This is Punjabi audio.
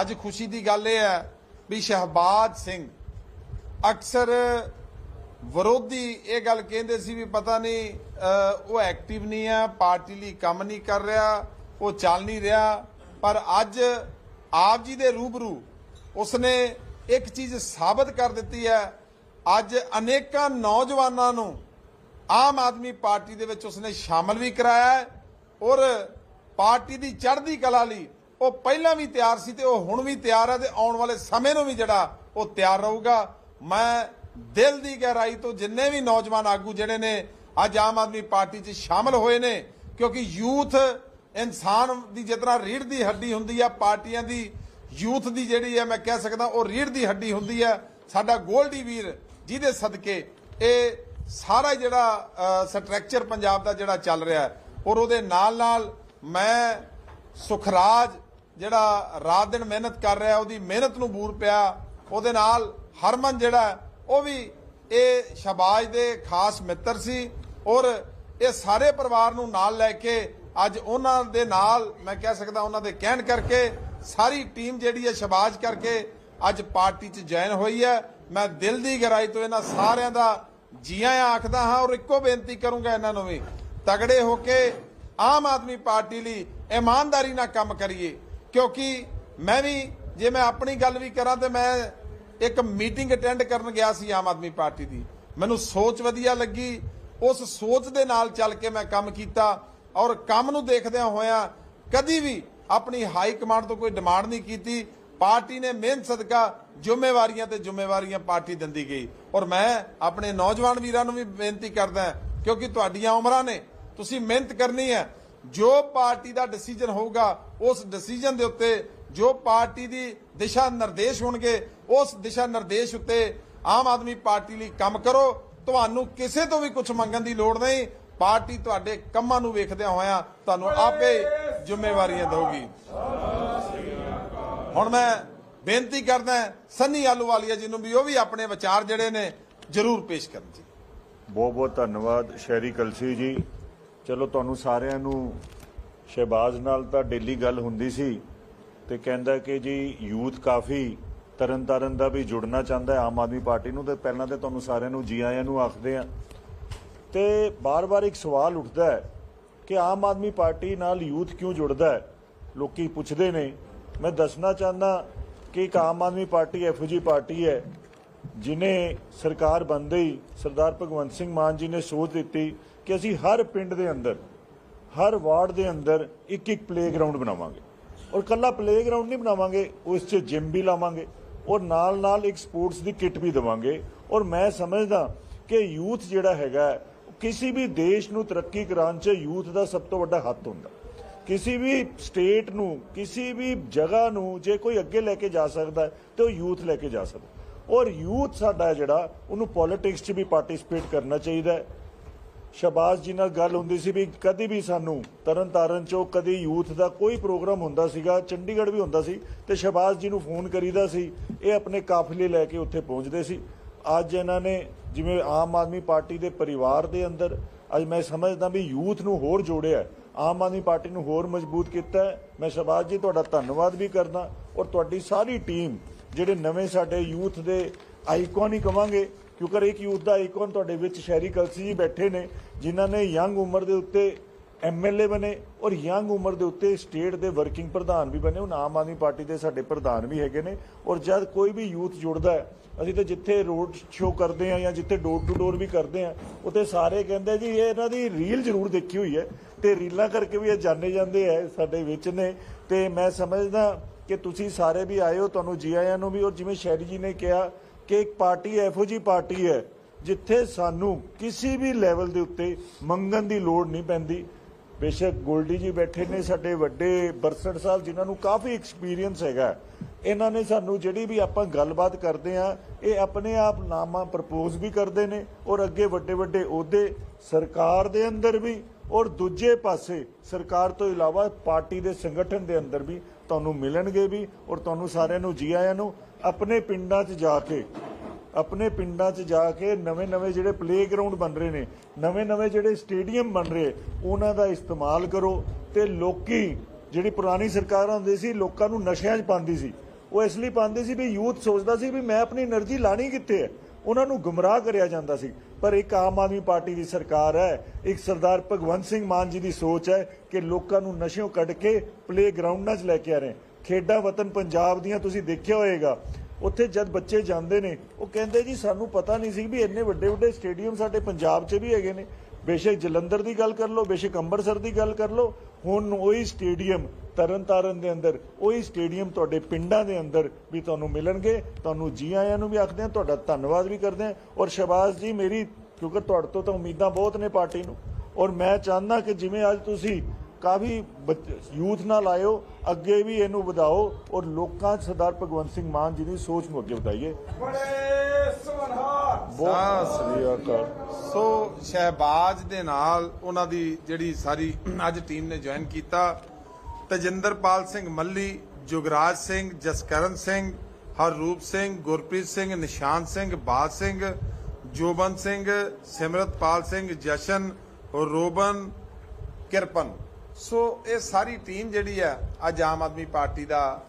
ਅੱਜ ਖੁਸ਼ੀ ਦੀ ਗੱਲ ਇਹ ਹੈ ਵੀ ਸ਼ਹਬਾਜ਼ ਸਿੰਘ ਅਕਸਰ ਵਿਰੋਧੀ ਇਹ ਗੱਲ ਕਹਿੰਦੇ ਸੀ ਵੀ ਪਤਾ ਨਹੀਂ ਉਹ ਐਕਟਿਵ ਨਹੀਂ ਆ ਪਾਰਟੀ ਲਈ ਕੰਮ ਨਹੀਂ ਕਰ ਰਿਹਾ, ਉਹ ਚੱਲ ਨਹੀਂ ਰਿਹਾ। ਪਰ ਅੱਜ ਆਪ ਜੀ ਦੇ ਰੂਬਰੂ ਉਸਨੇ ਇੱਕ ਚੀਜ਼ ਸਾਬਤ ਕਰ ਦਿੱਤੀ ਹੈ, ਅੱਜ ਅਨੇਕਾਂ ਨੌਜਵਾਨਾਂ ਨੂੰ ਆਮ ਆਦਮੀ ਪਾਰਟੀ ਦੇ ਵਿੱਚ ਉਸਨੇ ਸ਼ਾਮਲ ਵੀ ਕਰਾਇਆ ਔਰ ਪਾਰਟੀ ਦੀ ਚੜ੍ਹਦੀ ਕਲਾ ਲਈ ਉਹ ਪਹਿਲਾਂ ਵੀ ਤਿਆਰ ਸੀ ਤੇ ਉਹ ਹੁਣ ਵੀ ਤਿਆਰ ਹੈ ਤੇ ਆਉਣ ਵਾਲੇ ਸਮੇਂ ਨੂੰ ਵੀ ਜਿਹੜਾ ਉਹ ਤਿਆਰ ਰਹੂਗਾ। ਮੈਂ ਦਿਲ ਦੀ ਗਹਿਰਾਈ ਤੋਂ ਜਿੰਨੇ ਵੀ ਨੌਜਵਾਨ ਆਗੂ ਜਿਹੜੇ ਨੇ, ਅੱਜ ਆਮ ਆਦਮੀ ਪਾਰਟੀ 'ਚ ਸ਼ਾਮਲ ਹੋਏ ਨੇ, ਕਿਉਂਕਿ ਯੂਥ ਇਨਸਾਨ ਦੀ ਜਿਤਨਾ ਰੀੜ ਦੀ ਹੱਡੀ ਹੁੰਦੀ ਆ, ਪਾਰਟੀਆਂ ਦੀ ਯੂਥ ਦੀ ਜਿਹੜੀ ਹੈ ਮੈਂ ਕਹਿ ਸਕਦਾ ਉਹ ਰੀੜ ਦੀ ਹੱਡੀ ਹੁੰਦੀ ਹੈ ਸਾਡਾ ਗੋਲਡੀ ਵੀਰ ਜਿਹਦੇ ਸਦਕੇ ਇਹ ਸਾਰਾ ਜਿਹੜਾ ਸਟਰਕਚਰ ਪੰਜਾਬ ਦਾ ਜਿਹੜਾ ਚੱਲ ਰਿਹਾ ਔਰ ਉਹਦੇ ਨਾਲ ਨਾਲ ਮੈਂ ਸੁਖਰਾਜ ਜਿਹੜਾ ਰਾਤ ਦਿਨ ਮਿਹਨਤ ਕਰ ਰਿਹਾ, ਉਹਦੀ ਮਿਹਨਤ ਨੂੰ ਬੂਰ ਪਿਆ, ਉਹਦੇ ਨਾਲ ਹਰਮਨ ਜਿਹੜਾ, ਉਹ ਵੀ ਇਹ ਸ਼ਬਾਜ ਦੇ ਖਾਸ ਮਿੱਤਰ ਸੀ ਔਰ ਇਹ ਸਾਰੇ ਪਰਿਵਾਰ ਨੂੰ ਨਾਲ ਲੈ ਕੇ ਅੱਜ ਉਹਨਾਂ ਦੇ ਨਾਲ, ਮੈਂ ਕਹਿ ਸਕਦਾ ਉਹਨਾਂ ਦੇ ਕਹਿਣ ਕਰਕੇ, ਸਾਰੀ ਟੀਮ ਜਿਹੜੀ ਹੈ ਸ਼ਬਾਜ ਕਰਕੇ ਅੱਜ ਪਾਰਟੀ 'ਚ ਜੁਆਇਨ ਹੋਈ ਹੈ। ਮੈਂ ਦਿਲ ਦੀ ਗਹਿਰਾਈ ਤੋਂ ਇਹਨਾਂ ਸਾਰਿਆਂ ਦਾ ਜੀਆਂ ਆਖਦਾ ਹਾਂ ਔਰ ਇੱਕੋ ਬੇਨਤੀ ਕਰੂੰਗਾ ਇਹਨਾਂ ਨੂੰ ਵੀ, ਤਗੜੇ ਹੋ ਕੇ ਆਮ ਆਦਮੀ ਪਾਰਟੀ ਲਈ ਇਮਾਨਦਾਰੀ ਨਾਲ ਕੰਮ ਕਰੀਏ। ਕਿਉਂਕਿ ਮੈਂ ਵੀ, ਜੇ ਮੈਂ ਆਪਣੀ ਗੱਲ ਵੀ ਕਰਾਂ ਤੇ ਮੈਂ ਇੱਕ ਮੀਟਿੰਗ ਅਟੈਂਡ ਕਰਨ ਗਿਆ ਸੀ ਆਮ ਆਦਮੀ ਪਾਰਟੀ ਦੀ। ਮੈਨੂੰ ਸੋਚ ਵਧੀਆ ਲੱਗੀ। ਉਸ ਸੋਚ ਦੇ ਨਾਲ ਚੱਲ ਕੇ ਮੈਂ ਕੰਮ ਕੀਤਾ ਔਰ ਕੰਮ ਨੂੰ ਦੇਖਦਿਆਂ ਹੋਇਆਂ ਕਦੀ ਵੀ ਆਪਣੀ ਹਾਈ ਕਮਾਂਡ ਤੋਂ ਕੋਈ ਡਿਮਾਂਡ ਨਹੀਂ ਕੀਤੀ। ਪਾਰਟੀ ਨੇ ਮਿਹਨਤ ਸਦਕਾ ਜ਼ਿੰਮੇਵਾਰੀਆਂ ਤੇ ਜ਼ਿੰਮੇਵਾਰੀਆਂ ਪਾਰਟੀ ਦਿੰਦੀ ਗਈ। ਔਰ ਮੈਂ ਆਪਣੇ ਨੌਜਵਾਨ ਵੀਰਾਂ ਨੂੰ ਵੀ ਬੇਨਤੀ ਕਰਦਾ ਕਿਉਂਕਿ ਤੁਹਾਡੀਆਂ ਉਮਰਾਂ ਨੇ, ਤੁਸੀਂ ਮਿਹਨਤ ਕਰਨੀ ਹੈ। ਜੋ ਪਾਰਟੀ ਦਾ ਡਿਸੀਜਨ ਹੋਊਗਾ, ਉਸ ਡਿਸੀਜਨ ਦੇ ਉੱਤੇ ਜੋ ਪਾਰਟੀ ਦੀ ਦਿਸ਼ਾ ਨਿਰਦੇਸ਼ ਹੋਣਗੇ, ਉਸ ਦਿਸ਼ਾ ਨਿਰਦੇਸ਼ ਉੱਤੇ ਆਮ ਆਦਮੀ ਪਾਰਟੀ ਲਈ ਕੰਮ ਕਰੋ। ਤੁਹਾਨੂੰ ਕਿਸੇ ਤੋਂ ਵੀ ਕੁਝ ਮੰਗਣ ਦੀ ਲੋੜ ਨਹੀਂ। ਪਾਰਟੀ ਤੁਹਾਡੇ ਕੰਮਾਂ ਨੂੰ ਵੇਖਦਿਆਂ ਹੋਇਆਂ ਤੁਹਾਨੂੰ ਆਪੇ ਜ਼ਿੰਮੇਵਾਰੀਆਂ ਦੇਊਗੀ। ਹੁਣ ਮੈਂ ਬੇਨਤੀ ਕਰਦਾ ਸੰਨੀ ਆਲੂਵਾਲੀਆ ਜੀ ਨੂੰ ਵੀ ਉਹ ਵੀ ਆਪਣੇ ਵਿਚਾਰ ਜਿਹੜੇ ਨੇ ਜ਼ਰੂਰ ਪੇਸ਼ ਕਰਨ ਜੀ। ਬਹੁਤ ਬਹੁਤ ਧੰਨਵਾਦ, ਸ਼ਹਿਰੀ ਕਲਸੀ ਜੀ। ਚਲੋ ਤੁਹਾਨੂੰ ਸਾਰਿਆਂ ਨੂੰ ਸ਼ਹਿਬਾਜ਼ ਨਾਲ ਤਾਂ ਡੇਲੀ ਗੱਲ ਹੁੰਦੀ ਸੀ ਤੇ ਕਹਿੰਦਾ ਕਿ ਜੀ ਯੂਥ ਕਾਫੀ ਤਰਨਤਾਰਨ ਦਾ ਵੀ ਜੁੜਨਾ ਚਾਹੁੰਦਾ ਹੈ ਆਮ ਆਦਮੀ ਪਾਰਟੀ ਨੂੰ ਤੇ ਪਹਿਲਾਂ ਤੇ ਤੁਹਾਨੂੰ ਸਾਰਿਆਂ ਨੂੰ ਜੀ ਆਇਆਂ ਨੂੰ ਆਖਦੇ ਆ ਤੇ ਬਾਰ-ਬਾਰ ਇੱਕ ਸਵਾਲ ਉੱਠਦਾ ਹੈ ਕਿ ਆਮ ਆਦਮੀ ਪਾਰਟੀ ਨਾਲ ਯੂਥ ਕਿਉਂ ਜੁੜਦਾ ਹੈ? ਲੋਕੀ ਪੁੱਛਦੇ ਨੇ। ਮੈਂ ਦੱਸਣਾ ਚਾਹੁੰਦਾ ਕਿ ਇੱਕ ਆਮ ਆਦਮੀ ਪਾਰਟੀ ਇਹੋ ਜਿਹੀ ਪਾਰਟੀ ਹੈ ਜਿਨੇ ਸਰਕਾਰ ਬਣਦੇ ਹੀ ਸਰਦਾਰ ਭਗਵੰਤ ਸਿੰਘ ਮਾਨ ਜੀ ਨੇ ਸੋਚ ਦਿੱਤੀ ਕਿ ਅਸੀਂ ਹਰ ਪਿੰਡ ਦੇ ਅੰਦਰ ਹਰ ਵਾਰਡ ਦੇ ਅੰਦਰ ਇੱਕ ਇੱਕ ਪਲੇਗਰਾਉਂਡ ਬਣਾਵਾਂਗੇ। ਔਰ ਕੱਲਾ ਪਲੇਗਰਾਉਂਡ ਨਹੀਂ ਬਣਾਵਾਂਗੇ ਉਸ 'ਚ ਜਿਮ ਵੀ ਲਾਵਾਂਗੇ ਔਰ ਨਾਲ ਨਾਲ ਇੱਕ ਸਪੋਰਟਸ ਦੀ ਕਿੱਟ ਵੀ ਦੇਵਾਂਗੇ। ਔਰ ਮੈਂ ਸਮਝਦਾ ਕਿ ਯੂਥ ਜਿਹੜਾ ਹੈਗਾ ਕਿਸੇ ਵੀ ਦੇਸ਼ ਨੂੰ ਤਰੱਕੀ ਕਰਾਉਣ 'ਚ ਯੂਥ ਦਾ ਸਭ ਤੋਂ ਵੱਡਾ ਹੱਥ ਹੁੰਦਾ। ਕਿਸੇ ਵੀ ਸਟੇਟ ਨੂੰ ਕਿਸੇ ਵੀ ਜਗ੍ਹਾ ਨੂੰ ਜੇ ਕੋਈ ਅੱਗੇ ਲੈ ਕੇ ਜਾ ਸਕਦਾ ਹੈ, ਤੇ ਉਹ ਯੂਥ ਲੈ ਕੇ ਜਾ ਸਕਦਾ ਔਰ ਯੂਥ ਸਾਡਾ ਜਿਹੜਾ ਉਹਨੂੰ ਪੋਲਿਟਿਕਸ 'ਚ ਵੀ ਪਾਰਟਿਸਿਪੇਟ ਕਰਨਾ ਚਾਹੀਦਾ ਸ਼ਬਾਜ਼ ਜੀ ਨਾਲ ਗੱਲ ਹੁੰਦੀ ਸੀ ਵੀ ਕਦੀ ਵੀ ਸਾਨੂੰ ਤਰਨ ਤਾਰਨ ਚੋਂ ਕਦੀ ਯੂਥ ਦਾ ਕੋਈ ਪ੍ਰੋਗਰਾਮ ਹੁੰਦਾ ਸੀਗਾ, ਚੰਡੀਗੜ੍ਹ ਵੀ ਹੁੰਦਾ ਸੀ ਤੇ ਸ਼ਬਾਜ਼ ਜੀ ਨੂੰ ਫੋਨ ਕਰੀਦਾ ਸੀ, ਇਹ ਆਪਣੇ ਕਾਫਲੇ ਲੈ ਕੇ ਉੱਥੇ ਪਹੁੰਚਦੇ ਸੀ। ਅੱਜ ਇਹਨਾਂ ਨੇ ਜਿਵੇਂ ਆਮ ਆਦਮੀ ਪਾਰਟੀ ਦੇ ਪਰਿਵਾਰ ਦੇ ਅੰਦਰ, ਅੱਜ ਮੈਂ ਸਮਝਦਾ ਵੀ ਯੂਥ ਨੂੰ ਹੋਰ ਜੋੜਿਆ ਆਮ ਆਦਮੀ ਪਾਰਟੀ ਨੂੰ ਹੋਰ ਮਜ਼ਬੂਤ ਕੀਤਾ ਮੈਂ ਸ਼ਬਾਜ਼ ਜੀ, ਤੁਹਾਡਾ ਧੰਨਵਾਦ ਵੀ ਕਰਦਾ ਔਰ ਤੁਹਾਡੀ ਸਾਰੀ ਟੀਮ, ਜਿਹੜੇ ਨਵੇਂ ਸਾਡੇ ਯੂਥ ਦੇ ਆਈਕਨ ਹੀ ਕਵਾਂਗੇ ਕਿਉਂਕਿ ਇੱਕ ਯੂਥ ਦਾ ਆਈਕਨ ਤੁਹਾਡੇ ਵਿੱਚ ਸ਼ਹਿਰੀ ਕਲਸੀ ਜੀ ਬੈਠੇ ਨੇ, ਜਿਨ੍ਹਾਂ ਨੇ ਯੰਗ ਉਮਰ ਦੇ ਉੱਤੇ ਐਮਐਲਏ ਬਣੇ ਔਰ ਯੰਗ ਉਮਰ ਦੇ ਉੱਤੇ ਸਟੇਟ ਦੇ ਵਰਕਿੰਗ ਪ੍ਰਧਾਨ ਵੀ ਬਣੇ। ਹੁਣ ਆਮ ਆਦਮੀ ਪਾਰਟੀ ਦੇ ਸਾਡੇ ਪ੍ਰਧਾਨ ਵੀ ਹੈਗੇ ਨੇ ਔਰ ਜਦ ਕੋਈ ਵੀ ਯੂਥ ਜੁੜਦਾ ਹੈ, ਅਸੀਂ ਤਾਂ ਜਿੱਥੇ ਰੋਡ ਸ਼ੋਅ ਕਰਦੇ ਆ ਜਾਂ ਜਿੱਥੇ ਡੋਰ ਟੂ ਡੋਰ ਵੀ ਕਰਦੇ ਆ ਉੱਥੇ ਸਾਰੇ ਕਹਿੰਦੇ ਜੀ ਇਹ ਇਹਨਾਂ ਦੀ ਰੀਲ ਜ਼ਰੂਰ ਦੇਖੀ ਹੋਈ ਹੈ ਤੇ ਰੀਲਾਂ ਕਰਕੇ ਵੀ ਇਹ ਜਾਣੇ ਜਾਂਦੇ ਆ ਸਾਡੇ ਵਿੱਚ ਨੇ। ਤੇ ਮੈਂ ਸਮਝਦਾ ਕਿ ਤੁਸੀਂ ਸਾਰੇ ਵੀ ਆਏ ਹੋ ਤੁਹਾਨੂੰ ਜੀ ਆਇਆਂ ਨੂੰ ਵੀ ਔਰ ਜਿਵੇਂ ਸ਼ੈਰੀ ਜੀ ਨੇ ਕਿਹਾ ਕਿ ਇੱਕ ਪਾਰਟੀ ਇਹੋ ਜੀ ਪਾਰਟੀ ਹੈ ਜਿੱਥੇ ਸਾਨੂੰ ਕਿਸੇ ਵੀ ਲੈਵਲ ਦੇ ਉੱਤੇ ਮੰਗਣ ਦੀ ਲੋੜ ਨਹੀਂ ਪੈਂਦੀ। ਬੇਸ਼ੱਕ ਗੋਲਡੀ ਜੀ ਬੈਠੇ ਨੇ, ਸਾਡੇ ਵੱਡੇ ਬਰਸੜ ਸਾਹਿਬ ਜਿਨ੍ਹਾਂ ਨੂੰ ਕਾਫੀ ਐਕਸਪੀਰੀਅੰਸ ਹੈਗਾ। ਇਹਨਾਂ ਨੇ ਸਾਨੂੰ ਜਿਹੜੀ ਵੀ ਆਪਾਂ ਗੱਲਬਾਤ ਕਰਦੇ ਆ ਇਹ ਆਪਣੇ ਆਪ ਨਾਮਾ ਪ੍ਰਪੋਜ਼ ਵੀ ਕਰਦੇ ਨੇ ਔਰ ਅੱਗੇ ਵੱਡੇ ਵੱਡੇ ਅਹੁਦੇ ਸਰਕਾਰ ਦੇ ਅੰਦਰ ਵੀ ਔਰ ਦੂਜੇ ਪਾਸੇ ਸਰਕਾਰ ਤੋਂ ਇਲਾਵਾ ਪਾਰਟੀ ਦੇ ਸੰਗਠਨ ਦੇ ਅੰਦਰ ਵੀ ਤੁਹਾਨੂੰ ਮਿਲਣਗੇ ਵੀ ਔਰ ਤੁਹਾਨੂੰ ਸਾਰਿਆਂ ਨੂੰ ਜੀ ਆਇਆਂ ਨੂੰ ਆਪਣੇ ਪਿੰਡਾਂ 'ਚ ਜਾ ਕੇ, ਆਪਣੇ ਪਿੰਡਾਂ 'ਚ ਜਾ ਕੇ ਨਵੇਂ-ਨਵੇਂ ਜਿਹੜੇ ਪਲੇਗਰਾਉਂਡ ਬਣ ਰਹੇ ਨੇ, ਨਵੇਂ-ਨਵੇਂ ਜਿਹੜੇ ਸਟੇਡੀਅਮ ਬਣ ਰਹੇ, ਉਹਨਾਂ ਦਾ ਇਸਤੇਮਾਲ ਕਰੋ ਤੇ ਲੋਕੀ, ਜਿਹੜੀ ਪੁਰਾਣੀ ਸਰਕਾਰ ਹੁੰਦੀ ਸੀ, ਲੋਕਾਂ ਨੂੰ ਨਸ਼ਿਆਂ 'ਚ ਪਾਉਂਦੀ ਸੀ। ਉਹ ਇਸ ਲਈ ਪਾਉਂਦੀ ਸੀ ਵੀ ਯੂਥ ਸੋਚਦਾ ਸੀ ਵੀ ਮੈਂ ਆਪਣੀ એનર્ਜੀ ਲਾਣੀ ਕਿੱਥੇ ਹੈ? ਉਹਨਾਂ ਨੂੰ ਗੁੰਮਰਾਹ ਕਰਿਆ ਜਾਂਦਾ ਸੀ। ਪਰ ਇੱਕ ਆਮ ਆਦਮੀ ਪਾਰਟੀ ਦੀ ਸਰਕਾਰ ਹੈ, ਇੱਕ ਸਰਦਾਰ ਭਗਵੰਤ ਸਿੰਘ ਮਾਨ ਜੀ ਦੀ ਸੋਚ ਹੈ ਕਿ ਲੋਕਾਂ ਨੂੰ ਨਸ਼ਿਓਂ ਕੱਢ ਕੇ ਪਲੇਗਰਾਉਂਡਾਂ 'ਚ ਲੈ ਕੇ ਆ ਰਹੇ। ਖੇਡਾਂ ਵਤਨ ਪੰਜਾਬ ਦੀਆਂ ਤੁਸੀਂ ਦੇਖਿਆ ਹੋਏਗਾ। ਉੱਥੇ ਜਦ ਬੱਚੇ ਜਾਂਦੇ ਨੇ, ਉਹ ਕਹਿੰਦੇ ਜੀ, ਸਾਨੂੰ ਪਤਾ ਨਹੀਂ ਸੀ ਵੀ ਇੰਨੇ ਵੱਡੇ ਵੱਡੇ ਸਟੇਡੀਅਮ ਸਾਡੇ ਪੰਜਾਬ 'ਚ ਵੀ ਹੈਗੇ ਨੇ। ਬੇਸ਼ੱਕ ਜਲੰਧਰ ਦੀ ਗੱਲ ਕਰ ਲਓ, ਬੇਸ਼ੱਕ ਅੰਮ੍ਰਿਤਸਰ ਦੀ ਗੱਲ ਕਰ ਲਓ, ਹੁਣ ਉਹੀ ਸਟੇਡੀਅਮ ਤਰਨਤਾਰਨ ਦੇ ਅੰਦਰ ਉਹੀ ਸਟੇਡੀਅਮ ਤੁਹਾਡੇ ਪਿੰਡਾਂ ਦੇ ਅੰਦਰ ਵੀ ਤੁਹਾਨੂੰ ਮਿਲਣਗੇ। ਤੁਹਾਨੂੰ ਜੀ ਆਇਆਂ ਨੂੰ ਵੀ ਆਖਦੇ ਹਾਂ ਤੁਹਾਡਾ ਧੰਨਵਾਦ ਵੀ ਕਰਦੇ ਹਾਂ। ਔਰ ਸ਼ਬਾਜ਼ ਜੀ ਮੇਰੀ ਕਿਉਂਕਿ ਤੁਹਾਡੇ ਤੋਂ ਤਾਂ ਉਮੀਦਾਂ ਬਹੁਤ ਨੇ ਪਾਰਟੀ ਨੂੰ। ਔਰ ਮੈਂ ਚਾਹੁੰਦਾ ਕਿ ਜਿਵੇਂ ਅੱਜ ਤੁਸੀਂ ਕਾਫੀ ਯੂਥ ਨਾਲ ਆਇਓ ਅੱਗੇ ਵੀ ਇਹਨੂੰ ਵਧਾਓ ਔਰ ਲੋਕਾਂ ਸਰਦਾਰ ਭਗਵੰਤ ਸਿੰਘ ਮਾਨ ਜੀ ਦੀ ਸੋਚ ਨੂੰ ਅੱਗੇ ਵਧਾਈਏ। ਬਹੁਤ ਸ੍ਰੀ ਅਕਾਲ। ਸੋ ਸ਼ਹਿਬਾਜ਼ ਦੇ ਨਾਲ ਉਹਨਾਂ ਦੀ ਜਿਹੜੀ ਸਾਰੀ ਅੱਜ ਟੀਮ ਨੇ ਜੁਆਇਨ ਕੀਤਾ। ਤਜਿੰਦਰਪਾਲ ਸਿੰਘ ਮੱਲੀ, ਜੁਗਰਾਜ ਸਿੰਘ, ਜਸਕਰਨ ਸਿੰਘ, ਹਰਰੂਪ ਸਿੰਘ, ਗੁਰਪ੍ਰੀਤ ਸਿੰਘ, ਨਿਸ਼ਾਨ ਸਿੰਘ ਬਾਦ ਸਿੰਘ, ਜੋਬਨ ਸਿੰਘ, ਸਿਮਰਤਪਾਲ ਸਿੰਘ, ਜਸ਼ਨ, ਰੋਬਨ, ਕਿਰਪਨ। ਸੋ ਇਹ ਸਾਰੀ ਟੀਮ ਜਿਹੜੀ ਆ ਅੱਜ ਆਮ ਆਦਮੀ ਪਾਰਟੀ ਦਾ